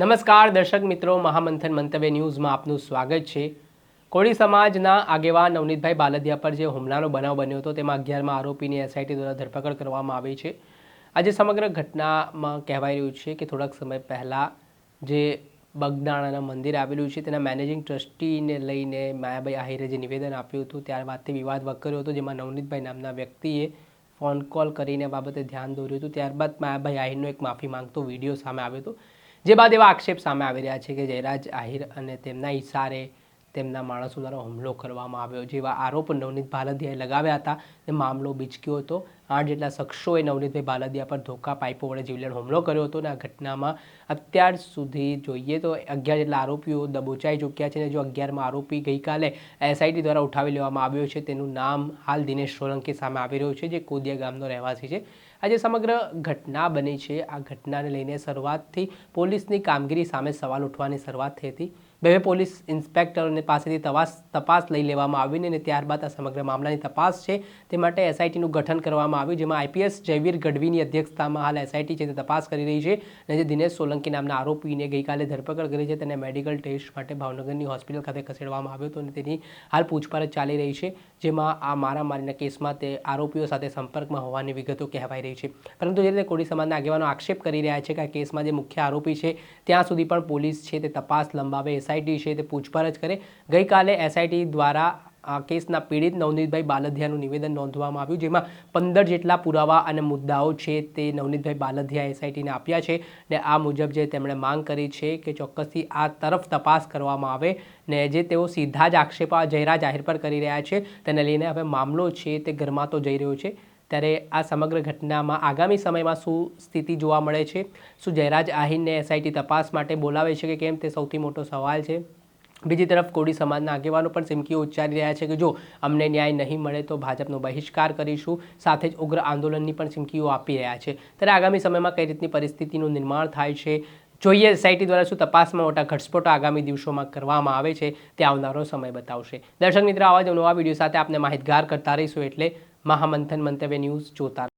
નમસ્કાર દર્શક મિત્રો, મહામંથન મંતવ્ય ન્યૂઝમાં આપનું સ્વાગત છે. કોળી સમાજના આગેવાન નવનીતભાઈ બાલદિયા પર જે હુમલાનો બનાવ બન્યો હતો, તેમાં અગિયારમાં આરોપીની એસઆઈટી દ્વારા ધરપકડ કરવામાં આવી છે. આજે સમગ્ર ઘટનામાં કહેવાય રહ્યું છે કે થોડાક સમય પહેલાં જે બગદાણાના મંદિર આવેલું છે, તેના મેનેજિંગ ટ્રસ્ટીને લઈને માયાભાઈ આહિરે જે નિવેદન આપ્યું હતું ત્યારબાદ તે વિવાદ વકર્યો હતો, જેમાં નવનીતભાઈ નામના વ્યક્તિએ ફોન કોલ કરીને બાબતે ધ્યાન દોર્યું હતું. ત્યારબાદ માયાભાઈ આહિરનો એક માફી માંગતો વીડિયો સામે આવ્યો હતો. જે બાદ એવા આક્ષેપ સામે આવી રહ્યા છે કે જયરાજ આહિર અને તેમના ઇશારે તેમના માણસો દ્વારા હુમલો કરવામાં આવ્યો, જેવા આરોપ નવનીત ભાલદિયાએ લગાવ્યા હતા. તે મામલો બીચક્યો હતો. આઠ જેટલા શખ્સોએ નવનીતભાઈ ભાલદિયા પર ધોકા પાઇપો વડે જીવલેણ હુમલો કર્યો હતો અને આ ઘટનામાં અત્યાર સુધી જોઈએ તો અગિયાર જેટલા આરોપીઓ દબોચાઈ ચૂક્યા છે અને જો અગિયારમાં આરોપી ગઈકાલે એસઆઈટી દ્વારા ઉઠાવી લેવામાં આવ્યો છે, તેનું નામ હાલ દિનેશ સોલંકી સામે આવી રહ્યું છે, જે કોદિયા ગામનો રહેવાસી છે. આજે સમગ્ર ઘટના બની છે. આ ઘટનાને લઈને શરૂઆતથી પોલીસની કામગીરી સામે સવાલ ઉઠવાની શરૂઆત થઈ હતી. બે બે પોલીસ ઇન્સ્પેક્ટરોને પાસેથી તપાસ તપાસ લઈ લેવામાં આવીને અને ત્યારબાદ આ સમગ્ર મામલાની તપાસ છે તે માટે એસઆઈટીનું ગઠન કરવામાં આવ્યું, જેમાં આઈપીએસ જયવીર ગઢવીની અધ્યક્ષતામાં હાલ એસઆઈટી છે તે તપાસ કરી રહી છે અને જે દિનેશ સોલંકી નામના આરોપીને ગઈકાલે ધરપકડ કરી છે તેને મેડિકલ ટેસ્ટ માટે ભાવનગરની હોસ્પિટલ ખાતે ખસેડવામાં આવ્યો હતો અને તેની હાલ પૂછપરછ ચાલી રહી છે, જેમાં આ મારામારીના કેસમાં તે આરોપીઓ સાથે સંપર્કમાં હોવાની વિગતો કહેવાઈ રહી છે. પરંતુ જે રીતે કોળી સમાજના આગેવાનો આક્ષેપ કરી રહ્યા છે કે આ કેસમાં જે મુખ્ય આરોપી છે, ત્યાં સુધી પણ પોલીસ છે તે તપાસ લંબાવે એસઆઈટી છે તે પૂછપરછ કરે. ગઈકાલે એસઆઈટી દ્વારા આ કેસના પીડિત નવનીતભાઈ બાલધિયાનું નિવેદન નોંધવામાં આવ્યું, જેમાં પંદર જેટલા પુરાવા અને મુદ્દાઓ છે તે નવનીતભાઈ બાલધિયા એસઆઈટીને આપ્યા છે ને આ મુજબ જે તેમણે માંગ કરી છે કે ચોક્કસથી આ તરફ તપાસ કરવામાં આવે ને જે તેઓ સીધા જ આક્ષેપ જયરા જાહેર પર કરી રહ્યા છે. તેને લઈને હવે મામલો છે તે ગરમાતો જઈ રહ્યો છે. ત્યારે આ સમગ્ર ઘટનામાં આગામી સમયમાં શું સ્થિતિ જોવા મળે છે? શું જયરાજ આહિરને એસઆઈટી તપાસ માટે બોલાવે છે કે કેમ? તે સૌથી મોટો સવાલ છે. બીજી તરફ કોડી સમાજના આગેવાનો પણ સિમકીઓ ઉચ્ચારી રહ્યા છે કે જો અમને ન્યાય નહીં મળે તો ભાજપનો બહિષ્કાર કરીશું. સાથે જ ઉગ્ર આંદોલનની પણ સિમકીઓ આપી રહ્યા છે. ત્યારે આગામી સમયમાં કઈ રીતની પરિસ્થિતિનું નિર્માણ થાય છે? જોઈએ એસઆઈટી દ્વારા શું તપાસમાં મોટા ઘટસ્ફોટો આગામી દિવસોમાં કરવામાં આવે છે? તે આવનારો સમય બતાવશે. દર્શક મિત્રો, આવા જ નવા વીડિયો સાથે આપને માહિતગાર કરતા રહીશું એટલે મહામંથન મંતવ્ય ન્યૂઝ જોતા